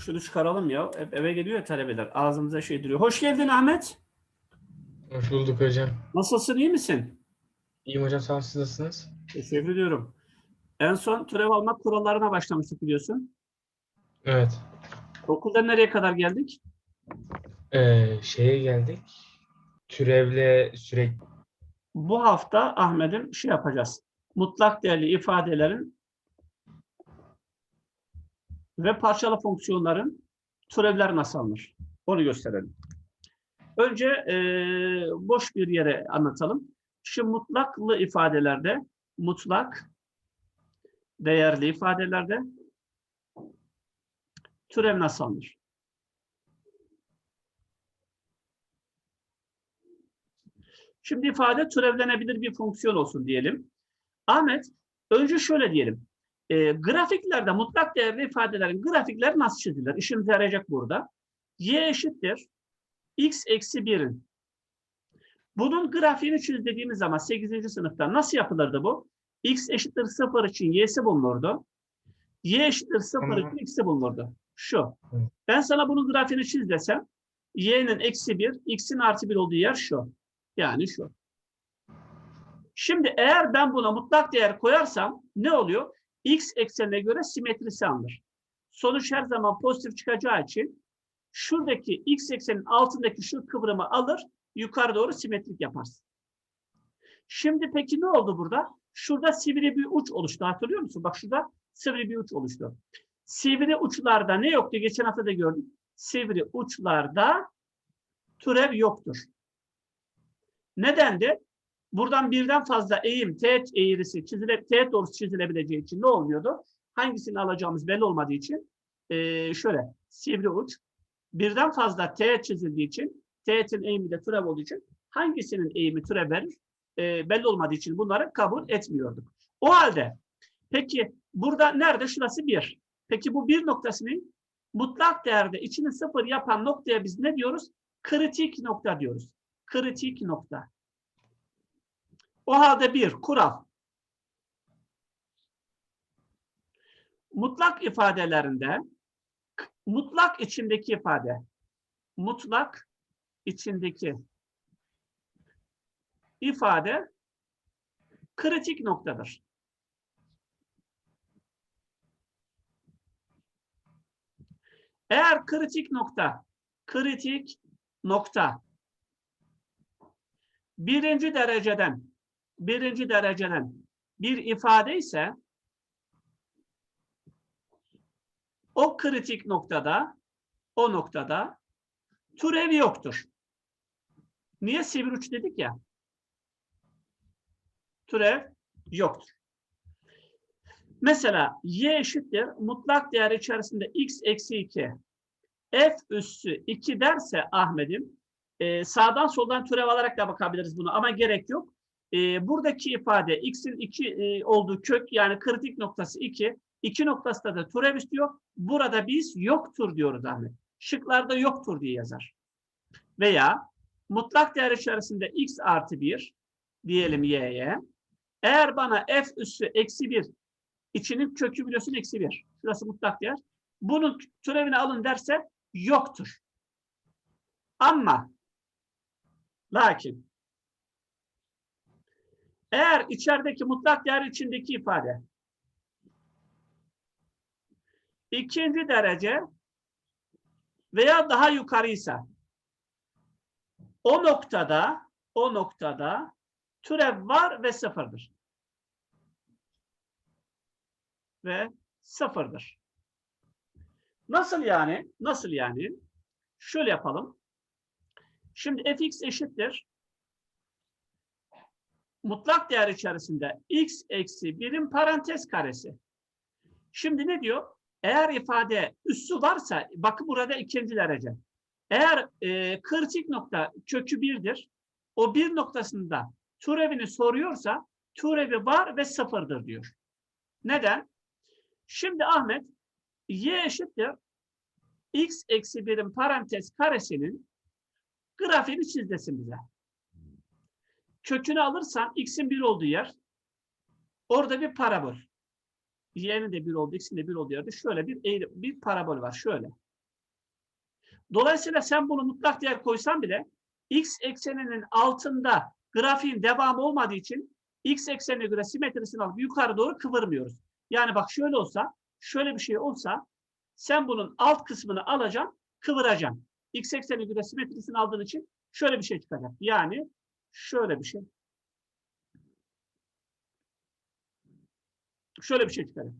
Şunu çıkaralım ya. Hep eve geliyor ya talebeler. Ağzımıza şey duruyor. Hoş geldin Ahmet. Hoş bulduk hocam. Nasılsın? iyi misin? İyiyim hocam sağ olun siz nasılsınız? Teşekkür ediyorum. En son türev almak kurallarına başlamıştık biliyorsun. Evet. Okuldan nereye kadar geldik? Ee, şeye geldik. Türevle sürekli Bu hafta Ahmet'im şey yapacağız. Mutlak değerli ifadelerin ve parçalı fonksiyonların türevler nasıl alınır? Onu gösterelim. Önce eee, boş bir yere anlatalım. Şu mutlaklı ifadelerde, mutlak değerli ifadelerde türev nasıl alınır? Şimdi ifade türevlenebilir bir fonksiyon olsun diyelim. Ahmet, önce şöyle diyelim. E, grafiklerde mutlak değerli ifadelerin grafikleri nasıl çizilir? İşimize yarayacak burada. Y eşittir x eksi 1'in. Bunun grafiğini çiz dediğimiz zaman 8. sınıfta nasıl yapılırdı bu? x eşittir 0 için y'si bulunurdu. y eşittir 0 Tamam. için x'i bulunurdu. Şu. Ben sana bunun grafiğini çiz desem y'nin eksi 1, x'in artı 1 olduğu yer şu. Yani şu. Şimdi eğer ben buna mutlak değer koyarsam ne oluyor? X eksenine göre simetrisi alınır. Sonuç her zaman pozitif çıkacağı için şuradaki x eksenin altındaki şu kıvrımı alır, yukarı doğru simetrik yaparsın. Şimdi peki ne oldu burada? Şurada sivri bir uç oluştu. Hatırlıyor musun? Bak şurada sivri bir uç oluştu. Sivri uçlarda ne yoktu? Geçen hafta da gördük. Sivri uçlarda türev yoktur. Neden de? Buradan birden fazla eğim, teğet eğrisi, çizile, teğet doğrusu çizilebileceği için ne olmuyordu? Hangisini alacağımız belli olmadığı için eee, şöyle sivri uç. Birden fazla teğet çizildiği için, teğetin eğimi de türev olduğu için hangisinin eğimi türev verir? Eee, belli olmadığı için bunları kabul etmiyorduk. O halde peki burada nerede? Şurası bir. Peki bu bir noktasının mutlak değerde içini sıfır yapan noktaya biz ne diyoruz? Kritik nokta diyoruz kritik nokta. O halde bir kural. Mutlak ifadelerinde mutlak içindeki ifade mutlak içindeki ifade kritik noktadır. Eğer kritik nokta kritik nokta birinci dereceden birinci dereceden bir ifade ise o kritik noktada o noktada türev yoktur. Niye sivri uç dedik ya? Türev yoktur. Mesela y eşittir mutlak değer içerisinde x eksi 2 f üssü 2 derse Ahmet'im ee, sağdan soldan türev alarak da bakabiliriz buna ama gerek yok. Ee, buradaki ifade x'in 2 olduğu kök yani kritik noktası 2. 2 noktasında da türev istiyor. Burada biz yoktur diyoruz Ahmet. Şıklarda yoktur diye yazar. Veya mutlak değer içerisinde x artı 1 diyelim y'ye. Eğer bana f üssü eksi 1 içinin kökü biliyorsun eksi 1. Şurası mutlak değer. Bunun türevini alın derse yoktur. Ama Lakin eğer içerideki mutlak değer içindeki ifade ikinci derece veya daha yukarıysa o noktada o noktada türev var ve sıfırdır. Ve sıfırdır. Nasıl yani? Nasıl yani? Şöyle yapalım. Şimdi fx eşittir. Mutlak değer içerisinde x eksi birim parantez karesi. Şimdi ne diyor? Eğer ifade üssü varsa, bakın burada ikinci derece. Eğer e, kritik nokta kökü birdir, o bir noktasında türevini soruyorsa türevi var ve sıfırdır diyor. Neden? Şimdi Ahmet y eşittir x eksi birim parantez karesinin grafiğini çiz desin bize. Kökünü alırsan x'in 1 olduğu yer orada bir parabol. Y'nin de 1 olduğu, x'in de 1 olduğu yerde şöyle bir eğri, bir parabol var. Şöyle. Dolayısıyla sen bunu mutlak değer koysan bile x ekseninin altında grafiğin devamı olmadığı için x eksenine göre simetrisini alıp yukarı doğru kıvırmıyoruz. Yani bak şöyle olsa, şöyle bir şey olsa sen bunun alt kısmını alacaksın, kıvıracaksın. X eksenine göre simetrisini aldığın için şöyle bir şey çıkacak. Yani şöyle bir şey. Şöyle bir şey çıkacak.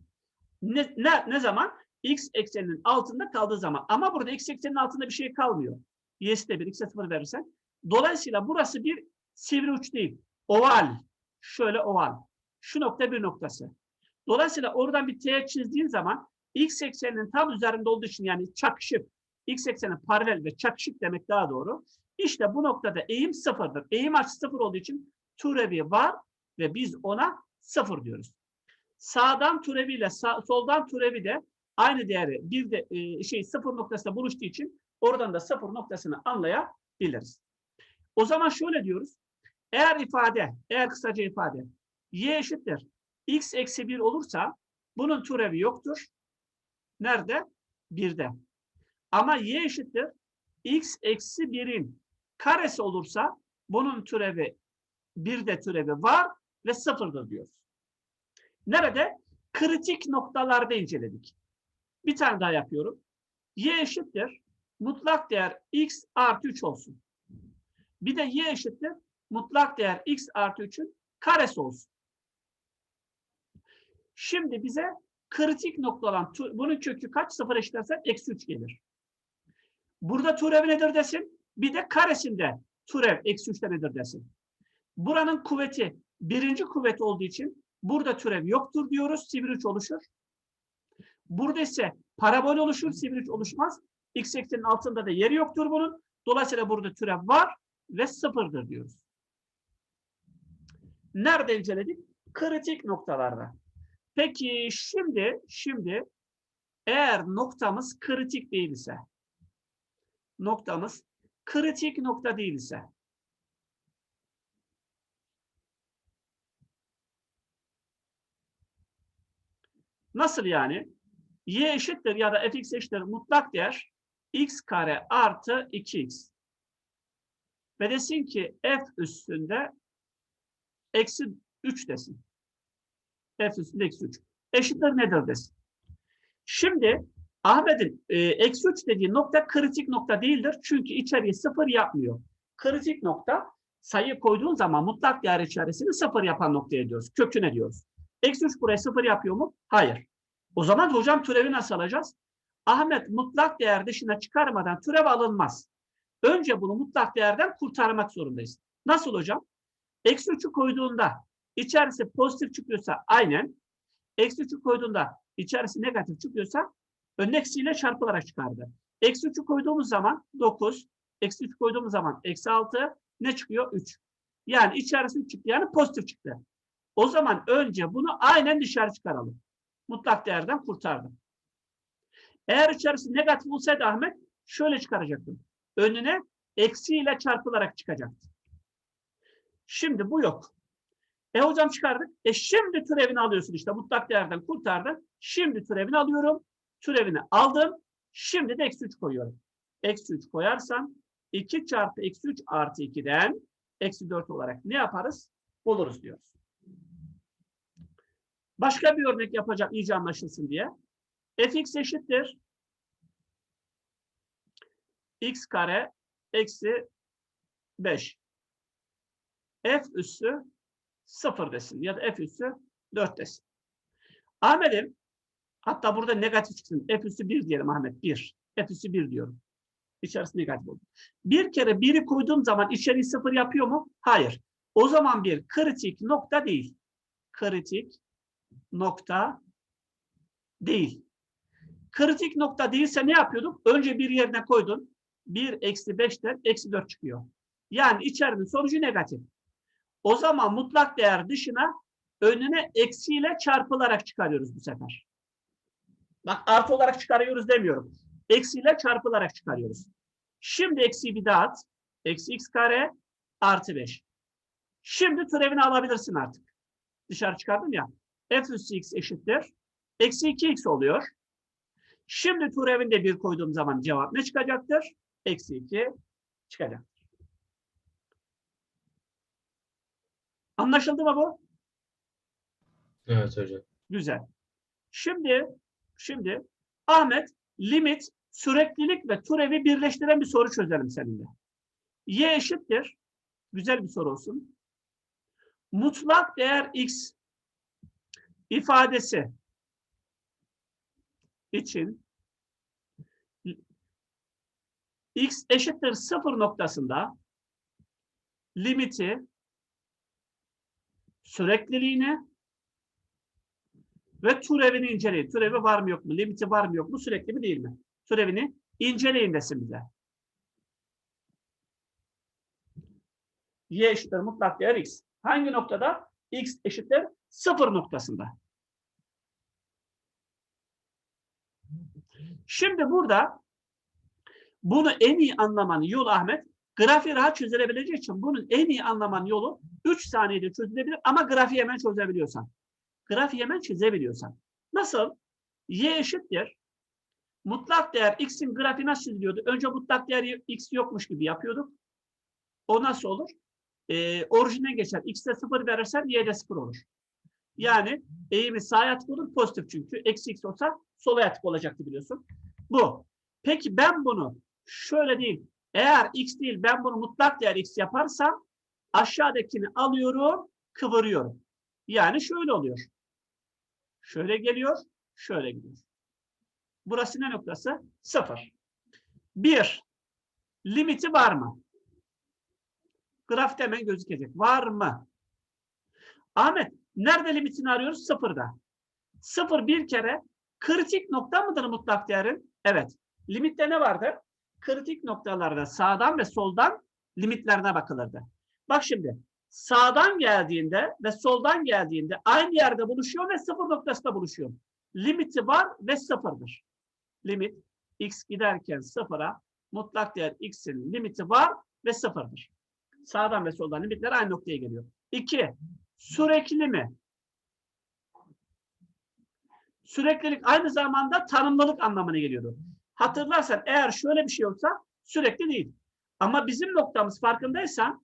Ne, ne, ne zaman? X ekseninin altında kaldığı zaman. Ama burada X ekseninin altında bir şey kalmıyor. Y'si 1, X'e 0 verirsen. Dolayısıyla burası bir sivri uç değil. Oval. Şöyle oval. Şu nokta bir noktası. Dolayısıyla oradan bir teğet çizdiğin zaman X ekseninin tam üzerinde olduğu için yani çakışık. X ekseni paralel ve çakışık demek daha doğru. İşte bu noktada eğim sıfırdır. Eğim açısı sıfır olduğu için türevi var ve biz ona sıfır diyoruz. Sağdan türeviyle sağ, soldan türevi de aynı değeri bir de e, şey sıfır noktasında buluştuğu için oradan da sıfır noktasını anlayabiliriz. O zaman şöyle diyoruz. Eğer ifade, eğer kısaca ifade y eşittir x eksi 1 olursa bunun türevi yoktur. Nerede? 1'de. Ama y eşittir x eksi 1'in karesi olursa bunun türevi 1'de türevi var ve sıfırdır diyoruz. Nerede? Kritik noktalarda inceledik. Bir tane daha yapıyorum. Y eşittir. Mutlak değer x artı 3 olsun. Bir de y eşittir. Mutlak değer x artı 3'ün karesi olsun. Şimdi bize kritik nokta olan bunun kökü kaç? Sıfır eşitlersen eksi 3 gelir. Burada türev nedir desin. Bir de karesinde türev eksi 3'te nedir desin. Buranın kuvveti birinci kuvvet olduğu için burada türev yoktur diyoruz. Sivri 3 oluşur. Burada ise parabol oluşur. Sivri 3 oluşmaz. X eksenin altında da yeri yoktur bunun. Dolayısıyla burada türev var ve sıfırdır diyoruz. Nerede inceledik? Kritik noktalarda. Peki şimdi şimdi eğer noktamız kritik değilse noktamız kritik nokta değilse nasıl yani? y eşittir ya da fx eşittir mutlak değer x kare artı 2x. Ve desin ki f üstünde eksi 3 desin. F üstünde eksi 3. Eşittir nedir desin. Şimdi Ahmet'in e, eksi 3 dediği nokta kritik nokta değildir. Çünkü içeriği sıfır yapmıyor. Kritik nokta sayı koyduğun zaman mutlak değer içerisini sıfır yapan noktaya diyoruz. Köküne diyoruz. Eksi 3 burayı sıfır yapıyor mu? Hayır. O zaman hocam türevi nasıl alacağız? Ahmet mutlak değer dışına çıkarmadan türev alınmaz. Önce bunu mutlak değerden kurtarmak zorundayız. Nasıl hocam? Eksi 3'ü koyduğunda içerisi pozitif çıkıyorsa aynen. Eksi 3'ü koyduğunda içerisi negatif çıkıyorsa önün eksiyle çarpılarak çıkardı. Eksi 3'ü koyduğumuz zaman 9. Eksi 3 koyduğumuz zaman eksi 6. Ne çıkıyor? 3. Yani içerisi 3 çıktı. Yani pozitif çıktı. O zaman önce bunu aynen dışarı çıkaralım. Mutlak değerden kurtardım. Eğer içerisi negatif olsaydı Ahmet şöyle çıkaracaktım. Önüne eksiyle çarpılarak çıkacaktı. Şimdi bu yok. E hocam çıkardık. E şimdi türevini alıyorsun işte mutlak değerden kurtardın. Şimdi türevini alıyorum. Türevini aldım. Şimdi de eksi 3 koyuyorum. Eksi 3 koyarsam 2 çarpı eksi 3 artı 2'den eksi 4 olarak ne yaparız? Buluruz diyoruz. Başka bir örnek yapacak iyice anlaşılsın diye. fx eşittir. x kare eksi 5. f üssü 0 desin ya da f üssü 4 desin. Ahmet'im hatta burada negatif çıksın. F üssü 1 diyelim Ahmet. 1. F üssü 1 diyorum. İçerisi negatif oldu. Bir kere 1'i koyduğum zaman içeriği 0 yapıyor mu? Hayır. O zaman bir kritik nokta değil. Kritik nokta değil. Kritik nokta değilse ne yapıyorduk? Önce bir yerine koydun. 1 eksi 5'ten eksi 4 çıkıyor. Yani içerinin sonucu negatif. O zaman mutlak değer dışına önüne eksiyle çarpılarak çıkarıyoruz bu sefer. Bak artı olarak çıkarıyoruz demiyorum. Eksiyle çarpılarak çıkarıyoruz. Şimdi eksi bir daha at. Eksi x kare artı 5. Şimdi türevini alabilirsin artık. Dışarı çıkardım ya. f üssü x eşittir. Eksi 2x oluyor. Şimdi türevinde bir koyduğum zaman cevap ne çıkacaktır? eksi 2 çıkacak. Anlaşıldı mı bu? Evet hocam. Güzel. Şimdi şimdi Ahmet limit, süreklilik ve türevi birleştiren bir soru çözelim seninle. Y eşittir. Güzel bir soru olsun. Mutlak değer x ifadesi için x eşittir sıfır noktasında limiti sürekliliğini ve türevini inceleyin. Türevi var mı yok mu? Limiti var mı yok mu? Sürekli mi değil mi? Türevini inceleyin desin bize. Y eşittir mutlak değer x. Hangi noktada? x eşittir sıfır noktasında. Şimdi burada bunu en iyi anlamanın yolu Ahmet, grafiği rahat çözülebileceği için bunun en iyi anlamanın yolu 3 saniyede çözülebilir ama grafiği hemen çözebiliyorsan. Grafiği hemen çizebiliyorsan. Nasıl? Y eşittir. Mutlak değer x'in grafiği nasıl çiziliyordu? Önce mutlak değer x yokmuş gibi yapıyorduk. O nasıl olur? Ee, orijine geçer. X'te 0 verirsen y'de 0 olur. Yani eğimi sağa yatık olur. Pozitif çünkü. Eksi x olsa sola yatık olacaktı biliyorsun. Bu. Peki ben bunu şöyle değil. Eğer x değil ben bunu mutlak değer x yaparsam aşağıdakini alıyorum, kıvırıyorum. Yani şöyle oluyor. Şöyle geliyor, şöyle gidiyor. Burası ne noktası? Sıfır. Bir, limiti var mı? Grafikte hemen gözükecek. Var mı? Ahmet, nerede limitini arıyoruz? Sıfırda. Sıfır bir kere kritik nokta mıdır mutlak değerin? Evet. Limitte ne vardı? Kritik noktalarda sağdan ve soldan limitlerine bakılırdı. Bak şimdi sağdan geldiğinde ve soldan geldiğinde aynı yerde buluşuyor ve sıfır noktasında buluşuyor. Limiti var ve sıfırdır. Limit x giderken sıfıra mutlak değer x'in limiti var ve sıfırdır. Sağdan ve soldan limitler aynı noktaya geliyor. İki, sürekli mi? Süreklilik aynı zamanda tanımlılık anlamına geliyordu. Hatırlarsan eğer şöyle bir şey olsa sürekli değil. Ama bizim noktamız farkındaysan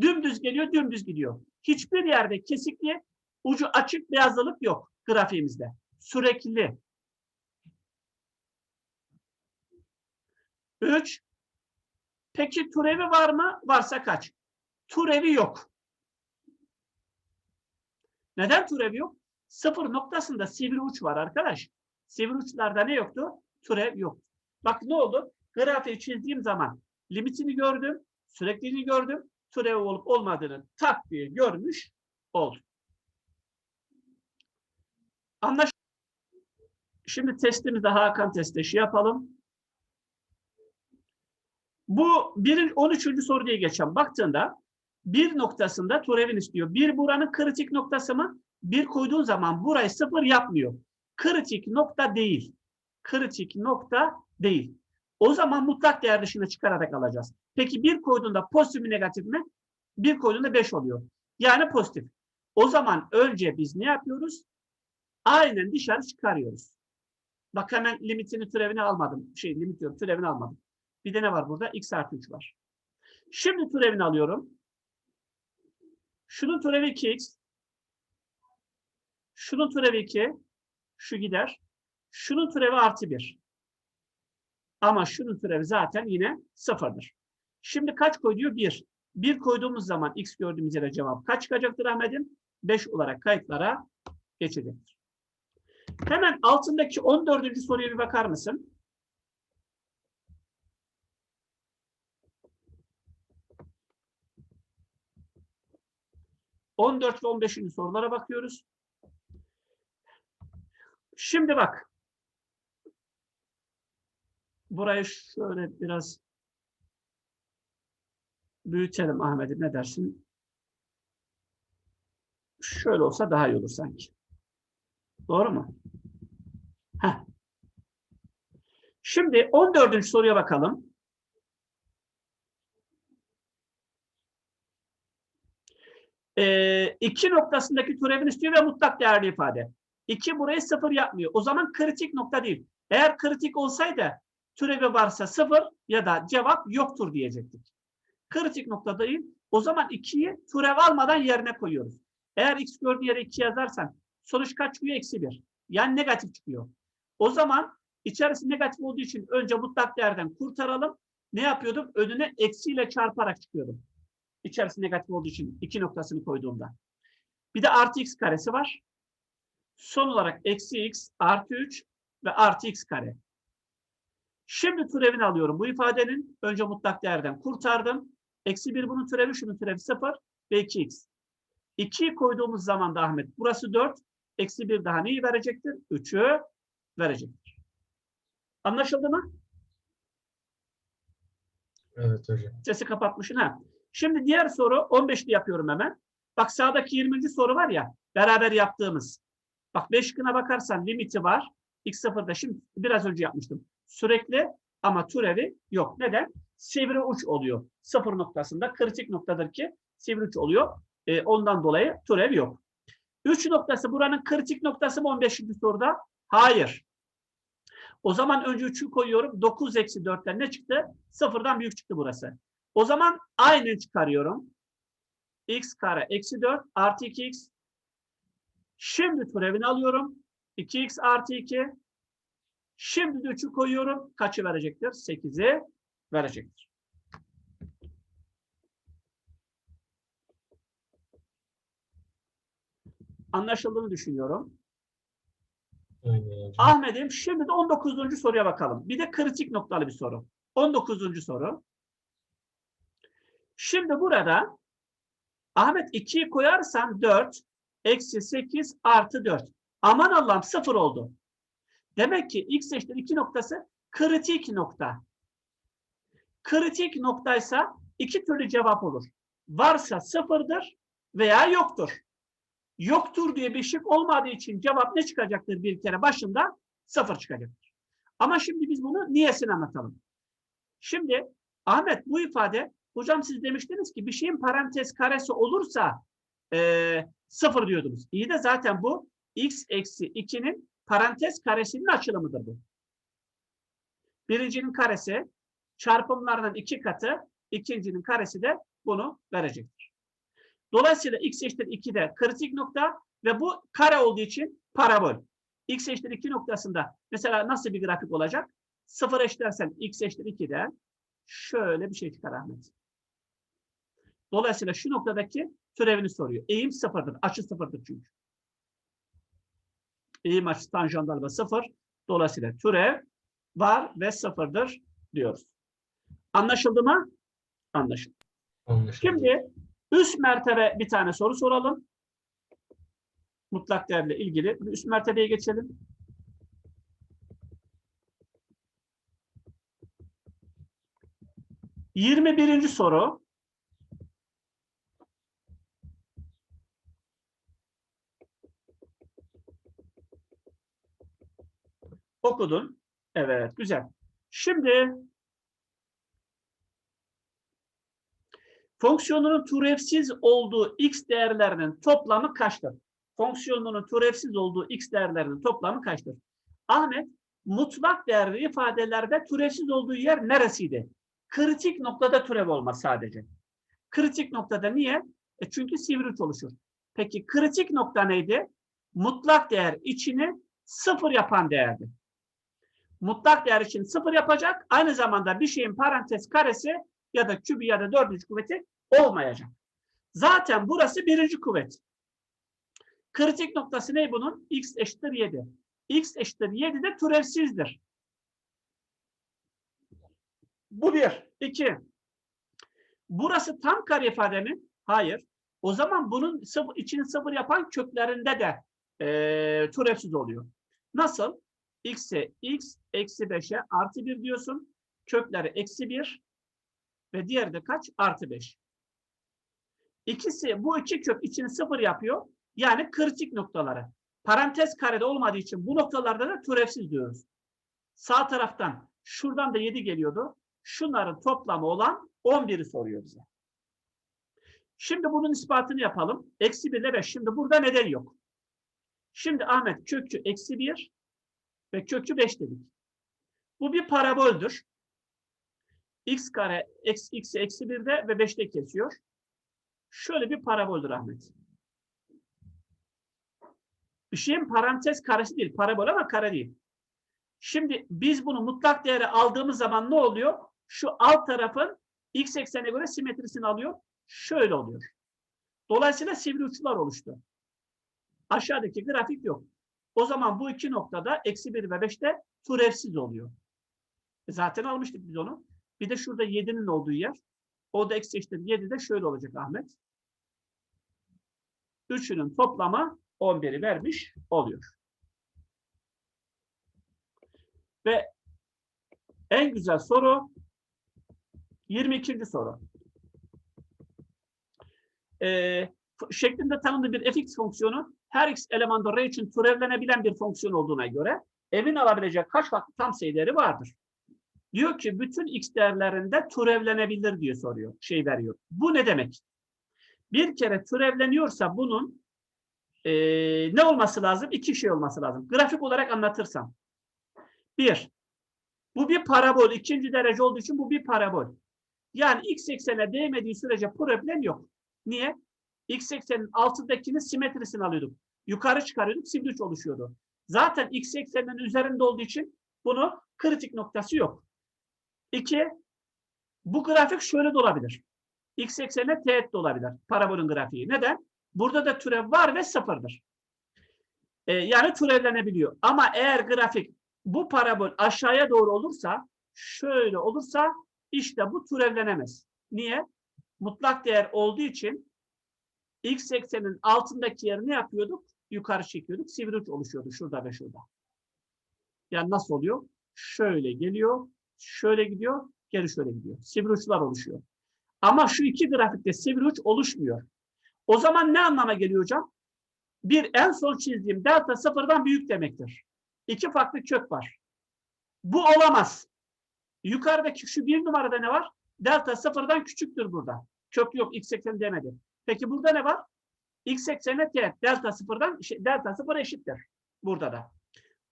Dümdüz geliyor, dümdüz gidiyor. Hiçbir yerde kesikli, ucu açık beyazlılık yok grafiğimizde. Sürekli. Üç. Peki türevi var mı? Varsa kaç? Türevi yok. Neden türevi yok? Sıfır noktasında sivri uç var arkadaş. Sivri uçlarda ne yoktu? Türev yok. Bak ne oldu? Grafiği çizdiğim zaman limitini gördüm, sürekliliğini gördüm, türev olup olmadığını tak diye görmüş oldum. Anlaş. Şimdi testimizde Hakan testi yapalım. Bu birin 13. soru diye geçen baktığında bir noktasında türevin istiyor. Bir buranın kritik noktası mı? Bir koyduğun zaman burayı sıfır yapmıyor. Kritik nokta değil. Kritik nokta değil. O zaman mutlak değer dışına çıkararak alacağız. Peki bir koyduğunda pozitif mi negatif mi? Bir koyduğunda 5 oluyor. Yani pozitif. O zaman önce biz ne yapıyoruz? Aynen dışarı çıkarıyoruz. Bak hemen limitini türevini almadım. Şey limit yok türevini almadım. Bir de ne var burada? x artı 3 var. Şimdi türevini alıyorum. Şunun türevi 2x. Şunun türevi 2. Şu gider. Şunun türevi artı 1. Ama şunun türevi zaten yine sıfırdır. Şimdi kaç koy diyor? 1. 1 koyduğumuz zaman x gördüğümüz yere cevap kaç çıkacaktır Ahmet'im? 5 olarak kayıtlara geçecektir. Hemen altındaki 14. soruya bir bakar mısın? On dört ve on beşinci sorulara bakıyoruz. Şimdi bak. Burayı şöyle biraz büyütelim Ahmet'im ne dersin? Şöyle olsa daha iyi olur sanki. Doğru mu? Heh. Şimdi 14. soruya bakalım. Ee, iki noktasındaki türevin istiyor ve mutlak değerli ifade. İki burayı sıfır yapmıyor. O zaman kritik nokta değil. Eğer kritik olsaydı Türevi varsa 0 ya da cevap yoktur diyecektik. Kritik nokta değil. O zaman 2'yi türev almadan yerine koyuyoruz. Eğer x gördüğün yere 2 yazarsan sonuç kaç çıkıyor? Eksi 1. Yani negatif çıkıyor. O zaman içerisi negatif olduğu için önce mutlak değerden kurtaralım. Ne yapıyordum? Önüne eksiyle çarparak çıkıyordum. İçerisi negatif olduğu için iki noktasını koyduğumda. Bir de artı x karesi var. Son olarak eksi x artı 3 ve artı x kare. Şimdi türevini alıyorum bu ifadenin. Önce mutlak değerden kurtardım. Eksi 1 bunun türevi, şunun türevi 0 ve 2x. 2'yi koyduğumuz zaman da Ahmet burası 4. Eksi 1 daha neyi verecektir? 3'ü verecektir. Anlaşıldı mı? Evet hocam. Sesi kapatmışsın ha. Şimdi diğer soru 15'li yapıyorum hemen. Bak sağdaki 20. soru var ya beraber yaptığımız. Bak 5 şıkkına bakarsan limiti var. X0'da şimdi biraz önce yapmıştım. Sürekli ama türevi yok. Neden? Sivri uç oluyor. Sıfır noktasında kritik noktadır ki sivri uç oluyor. Ee, ondan dolayı türev yok. 3 noktası buranın kritik noktası mı 15. soruda? Hayır. O zaman önce 3'ü koyuyorum. 9 eksi 4'ten ne çıktı? Sıfırdan büyük çıktı burası. O zaman aynı çıkarıyorum. x kare eksi 4 artı 2x. Şimdi türevini alıyorum. 2x artı 2. Şimdi de 3'ü koyuyorum. Kaçı verecektir? 8'i verecektir. Anlaşıldığını düşünüyorum. Ahmet'im şimdi de 19. soruya bakalım. Bir de kritik noktalı bir soru. 19. soru. Şimdi burada Ahmet 2'yi koyarsan 4 eksi 8 artı 4. Aman Allah'ım 0 oldu. Demek ki x eşittir 2 noktası kritik nokta. Kritik noktaysa iki türlü cevap olur. Varsa sıfırdır veya yoktur. Yoktur diye bir şık olmadığı için cevap ne çıkacaktır bir kere başında? Sıfır çıkacaktır. Ama şimdi biz bunu niyesini anlatalım. Şimdi Ahmet bu ifade hocam siz demiştiniz ki bir şeyin parantez karesi olursa eee sıfır diyordunuz. İyi de zaten bu x eksi 2'nin parantez karesinin açılımıdır bu. Birincinin karesi çarpımlarının iki katı, ikincinin karesi de bunu verecektir. Dolayısıyla x eşittir 2'de kritik nokta ve bu kare olduğu için parabol. x eşittir 2 noktasında mesela nasıl bir grafik olacak? 0 eşitlersen x eşittir 2'de şöyle bir şey çıkar Ahmet. Dolayısıyla şu noktadaki türevini soruyor. Eğim sıfırdır. Açı sıfırdır çünkü. Eğim açısı tanjant ve sıfır. Dolayısıyla türev var ve sıfırdır diyoruz. Anlaşıldı mı? Anlaşıldı. Anlaşıldı. Şimdi üst mertebe bir tane soru soralım. Mutlak değerle ilgili. Üst mertebeye geçelim. Yirmi birinci soru. Okudun. Evet, güzel. Şimdi fonksiyonunun türevsiz olduğu x değerlerinin toplamı kaçtır? Fonksiyonunun türevsiz olduğu x değerlerinin toplamı kaçtır? Ahmet, mutlak değerli ifadelerde türevsiz olduğu yer neresiydi? Kritik noktada türev olmaz sadece. Kritik noktada niye? E çünkü sivri oluşur. Peki kritik nokta neydi? Mutlak değer içini sıfır yapan değerdi. Mutlak değer için sıfır yapacak. Aynı zamanda bir şeyin parantez karesi ya da kübü ya da dördüncü kuvveti olmayacak. Zaten burası birinci kuvvet. Kritik noktası ne bunun? x eşittir 7. x eşittir 7 de türevsizdir. Bu bir. İki. Burası tam kare ifade mi? Hayır. O zaman bunun sıfır, içini sıfır yapan köklerinde de eee türevsiz oluyor. Nasıl? X'e x eksi 5'e artı 1 diyorsun. Kökleri eksi 1 ve diğeri de kaç? Artı 5. İkisi bu iki kök içini sıfır yapıyor. Yani kritik noktaları. Parantez karede olmadığı için bu noktalarda da türevsiz diyoruz. Sağ taraftan şuradan da 7 geliyordu. Şunların toplamı olan 11'i soruyor bize. Şimdi bunun ispatını yapalım. Eksi 1 ile 5. Şimdi burada neden yok? Şimdi Ahmet kökçü eksi 1 ve kökçü 5 dedik. Bu bir paraboldür. x kare x, x'i eksi 1'de ve 5'te kesiyor. Şöyle bir paraboldür Ahmet. Bir parantez karesi değil. Parabol ama kare değil. Şimdi biz bunu mutlak değeri aldığımız zaman ne oluyor? Şu alt tarafın x eksenine göre simetrisini alıyor. Şöyle oluyor. Dolayısıyla sivri uçlar oluştu. Aşağıdaki grafik yok. O zaman bu iki noktada eksi 1 ve 5'te türevsiz oluyor. E Zaten almıştık biz onu. Bir de şurada 7'nin olduğu yer. O da eksi eşittir 7 de şöyle olacak Ahmet. Üçünün toplamı 11'i vermiş oluyor. Ve en güzel soru 22. soru. Ee, şeklinde tanımlı bir fx fonksiyonu her x elemanda r için türevlenebilen bir fonksiyon olduğuna göre emin alabilecek kaç farklı tam sayı değeri vardır? Diyor ki bütün x değerlerinde türevlenebilir diye soruyor, şey veriyor. Bu ne demek? Bir kere türevleniyorsa bunun eee, ne olması lazım? İki şey olması lazım. Grafik olarak anlatırsam. Bir, bu bir parabol. ikinci derece olduğu için bu bir parabol. Yani x eksene değmediği sürece problem yok. Niye? X eksenin altındakinin simetrisini alıyorduk. Yukarı çıkarıyorduk, sivri uç oluşuyordu. Zaten x ekseninin üzerinde olduğu için bunu kritik noktası yok. İki, bu grafik şöyle de olabilir. X eksenine teğet de olabilir. Parabolün grafiği. Neden? Burada da türev var ve sıfırdır. Ee, yani türevlenebiliyor. Ama eğer grafik bu parabol aşağıya doğru olursa, şöyle olursa işte bu türevlenemez. Niye? Mutlak değer olduğu için x eksenin altındaki yeri ne yapıyorduk? Yukarı çekiyorduk. Sivri uç oluşuyordu şurada ve şurada. Yani nasıl oluyor? Şöyle geliyor, şöyle gidiyor, geri şöyle gidiyor. Sivri uçlar oluşuyor. Ama şu iki grafikte sivri uç oluşmuyor. O zaman ne anlama geliyor hocam? Bir en son çizdiğim delta sıfırdan büyük demektir. İki farklı kök var. Bu olamaz. Yukarıdaki şu bir numarada ne var? Delta sıfırdan küçüktür burada. Kök yok, x eksen demedi. Peki burada ne var? X eksenine teğet. Delta sıfırdan, delta sıfır eşittir. Burada da.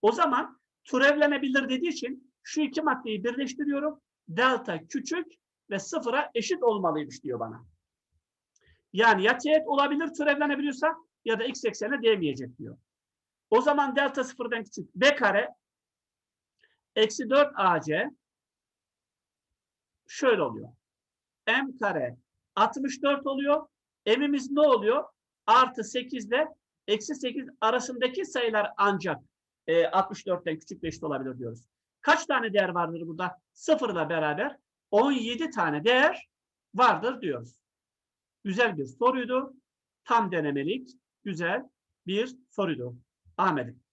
O zaman türevlenebilir dediği için şu iki maddeyi birleştiriyorum. Delta küçük ve sıfıra eşit olmalıymış diyor bana. Yani ya teğet olabilir türevlenebiliyorsa ya da x eksenine değmeyecek diyor. O zaman delta sıfırdan küçük b kare eksi 4 ac şöyle oluyor. m kare 64 oluyor. M'imiz ne oluyor? Artı 8 ile eksi 8 arasındaki sayılar ancak e, 64'ten küçük ve olabilir diyoruz. Kaç tane değer vardır burada? Sıfırla beraber 17 tane değer vardır diyoruz. Güzel bir soruydu. Tam denemelik, güzel bir soruydu. Ahmet'im.